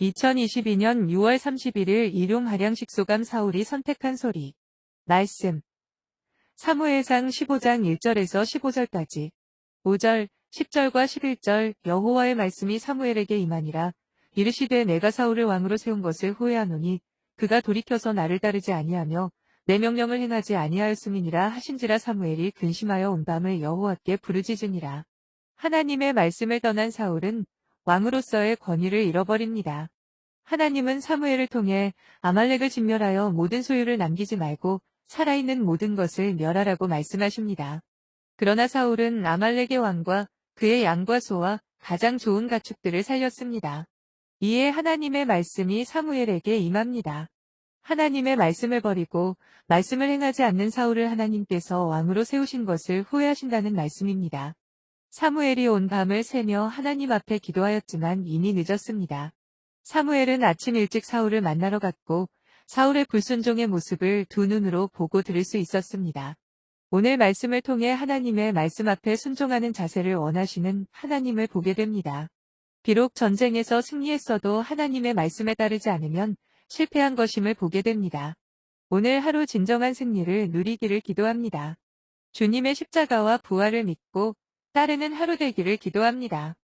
2022년 6월 31일 일용 한량식소감 사울이 선택한 소리. 말씀. 사무엘상 15장 1절에서 15절까지. 5절, 10절과 11절 여호와의 말씀이 사무엘에게 임하니라. 이르시되 내가 사울을 왕으로 세운 것을 후회하노니 그가 돌이켜서 나를 따르지 아니하며 내 명령을 행하지 아니하였음이니라 하신지라 사무엘이 근심하여 온 밤을 여호와께 부르짖으니라. 하나님의 말씀을 떠난 사울은 왕으로서의 권위를 잃어버립니다. 하나님은 사무엘을 통해 아말렉을 진멸하여 모든 소유를 남기지 말고 살아있는 모든 것을 멸하라고 말씀하십니다. 그러나 사울은 아말렉의 왕과 그의 양과 소와 가장 좋은 가축들을 살렸습니다. 이에 하나님의 말씀이 사무엘에게 임합니다. 하나님의 말씀을 버리고 말씀을 행하지 않는 사울을 하나님께서 왕으로 세우신 것을 후회하신다는 말씀입니다. 사무엘이 온 밤을 새며 하나님 앞에 기도하였지만 이미 늦었습니다. 사무엘은 아침 일찍 사울을 만나러 갔고 사울의 불순종의 모습을 두 눈으로 보고 들을 수 있었습니다. 오늘 말씀을 통해 하나님의 말씀 앞에 순종하는 자세를 원하시는 하나님을 보게 됩니다. 비록 전쟁에서 승리했어도 하나님의 말씀에 따르지 않으면 실패한 것임을 보게 됩니다. 오늘 하루 진정한 승리를 누리기를 기도합니다. 주님의 십자가와 부활을 믿고 따르는 하루 되기를 기도합니다.